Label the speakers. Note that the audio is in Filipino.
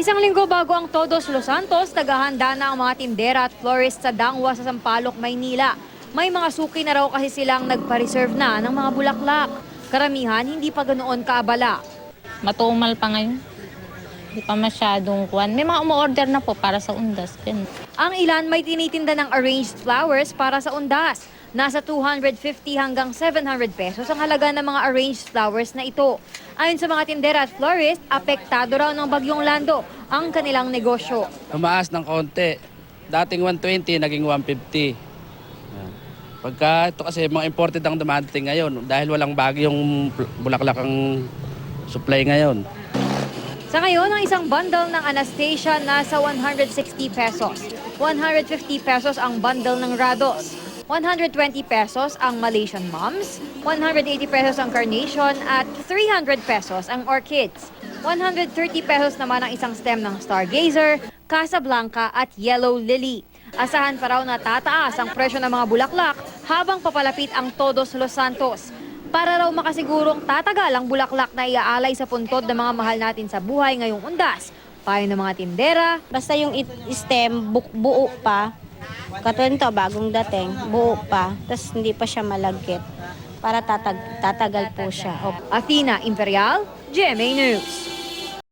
Speaker 1: Isang linggo bago ang Todos Los Santos, tagahanda na ang mga tindera at florist sa Dangwa sa Sampaloc, Maynila. May mga suki na raw kasi silang nagpa-reserve na ng mga bulaklak. Karamihan hindi pa ganoon kaabala.
Speaker 2: Matumal pa ngayon. Hindi pa masyadong kuwan. May mga umu-order na po para sa undas. Ganun.
Speaker 1: Ang ilan may tinitinda ng arranged flowers para sa undas. Nasa 250 hanggang 700 pesos ang halaga ng mga arranged flowers na ito. Ayon sa mga tindera at florist, apektado raw ng bagyong lando ang kanilang negosyo.
Speaker 3: Tumaas ng konti. Dating 120, naging 150. Yan. Pagka ito kasi mga imported ang dumadating ngayon dahil walang bagyong bulaklak ang supply ngayon.
Speaker 1: Sa ngayon, ang isang bundle ng Anastasia nasa 160 pesos. 150 pesos ang bundle ng Rados. 120 pesos ang Malaysian Moms, 180 pesos ang Carnation at 300 pesos ang Orchids. 130 pesos naman ang isang stem ng Stargazer, Casablanca at Yellow Lily. Asahan pa raw na tataas ang presyo ng mga bulaklak habang papalapit ang Todos Los Santos. Para raw makasigurong tatagal ang bulaklak na iaalay sa puntod ng mga mahal natin sa buhay ngayong undas. Payo ng mga tindera,
Speaker 4: Basta yung stem bu- buo pa. Katulad nito, bagong dating, buo pa. Tapos hindi pa siya malagkit. Para tatag tatagal po siya. Opo.
Speaker 1: Athena Imperial, GMA News.